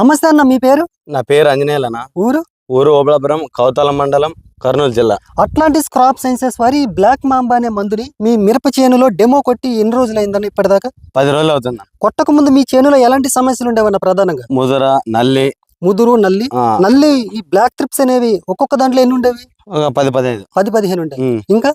నమస్తే అన్న మీ పేరు? నా పేరు ఆంజనేయులన ఊరు? ఊరు ఓబళాపురం కౌతాల మండలం కర్నూలు జిల్లా. అట్లాంటిస్ క్రాప్ సైన్సెస్ వారి బ్లాక్ మాంబా అనే మందుని మీ మిరప చేనులో డెమో కొట్టి ఎన్ని రోజులైందని ఇప్పటిదాకా? పది రోజులు అవుతుంది కొట్టక ముందు మీ చేనులో ఎలాంటి సమస్యలు ఉండేవన్న ప్రధానంగా? ముదుర నల్లి. ముదురు నల్లి? నల్లి ఈ బ్లాక్ ట్రిప్స్ అనేవి ఒక్కొక్క దాంట్లో ఎన్ని ఉండేవి? పది పదిహేను పది పదిహేను ఉండేవి. ఇంకా?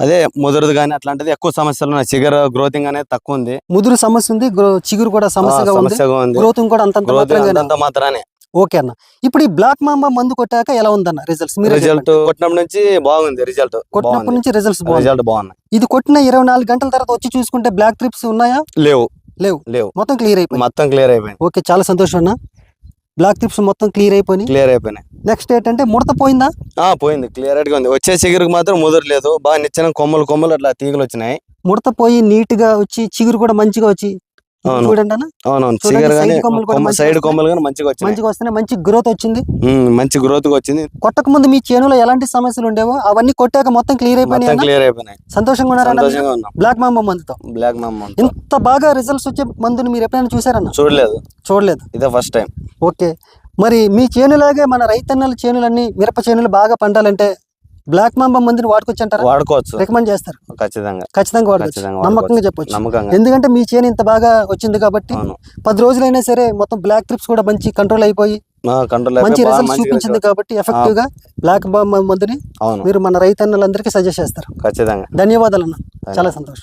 అదే ముదురుది కానీ అట్లాంటిది ఎక్కువ సమస్యలు ఉన్నాయి. చిగర్ గ్రోతింగ్ అనేది తక్కువ ఉంది. ముదురు సమస్య ఉంది గ్రో- చిగురు కూడా సమస్యగా ఉంది. సమస్యగా ఉంది. గ్రోత్ కూడా అంతంత అంత మాత్రానే. ఓకే అన్న. ఇప్పుడు ఈ బ్లాక్ మాంబా మందు కొట్టాక ఎలా ఉందన్న రిజల్ట్స్? మీరు రిజల్ట్ కొట్టినప్పటి నుంచి బాగుంది. రిజల్ట్ కొట్టినప్పటి నుంచి రిజల్ట్స్ రిజల్ట్ బాగున్నాయి. ఇది కొట్టిన ఇరవై నాలుగు గంటల తర్వాత వచ్చి చూసుకుంటే బ్లాక్ ట్రిప్స్ ఉన్నాయా? లేవు. లేవు. లేవు. మొత్తం క్లియర్ అయిపోయింది. మొత్తం క్లియర్ అయిపోయింది. ఓకే చాలా సంతోషం అన్న. బ్లాక్ ట్రిప్స్ మొత్తం క్లియర్ అయిపోయినాయి. క్లియర్ అయిపోయినాయి. నెక్స్ట్ ఏంటంటే ముడత పోయిందా? ఆ పోయింది. క్లియర్గా ఉంది. వచ్చే చిగురుకి మాత్రం ముదురు లేదు. బాగా నిచ్చిన కొమ్మలు కొమ్మలు అట్లా తీగలు వచ్చినాయి. ముడత పోయి నీట్గా వచ్చి చిగురు కూడా మంచిగా వచ్చి. చూడండి అవునవును. చిగురు సైడ్ వస్తున్నాయి. కొమ్మలు కానీ మంచిగా మంచిగా వస్తేనే మంచి గ్రోత్ వచ్చింది. మంచి గ్రోత్ వచ్చింది. కొట్టక ముందు మీ చేనులో ఎలాంటి సమస్యలు ఉండేవో అవన్నీ కొట్టాక మొత్తం క్లియర్ అయిపోయినాయి క్లియర్ అయిపోయినాయి. సంతోషంగా బ్లాక్ మాంబా మందుతో. బ్లాక్ మమ్ ఇంత బాగా రిజల్ట్స్ వచ్చే మందుని మీరు ఎప్పుడైనా చూసారన్న? చూడలేదు. చూడలేదు. ఇదే ఫస్ట్ టైం ఓకే. మరి మీ చేనులాగే మన రైతన్నల చేనులన్నీ మిరప చేనులు బాగా పండాలంటే బ్లాక్ మాంబా మందుని వాడుకోవచ్చు అంటారా వాడుకోవచ్చు. రికమెండ్ చేస్తారు? ఖచ్చితంగా. ఖచ్చితంగా వాడుకోవచ్చు నమ్మకంగా. చెప్పొచ్చు. నమ్మకంగా. ఎందుకంటే మీ చేను ఇంత బాగా వచ్చింది కాబట్టి పది రోజులైనా సరే మొత్తం బ్లాక్ ట్రిప్స్ కూడా మంచి కంట్రోల్ అయిపోయి మంచి రిజల్ట్స్ చూపించింది కాబట్టి ఎఫెక్టివ్గా బ్లాక్ మందుని అవును. మీరు మన రైతన్నలందరికీ సజెస్ట్ చేస్తారు. ఖచ్చితంగా. ధన్యవాదాలు అన్న చాలా సంతోషం.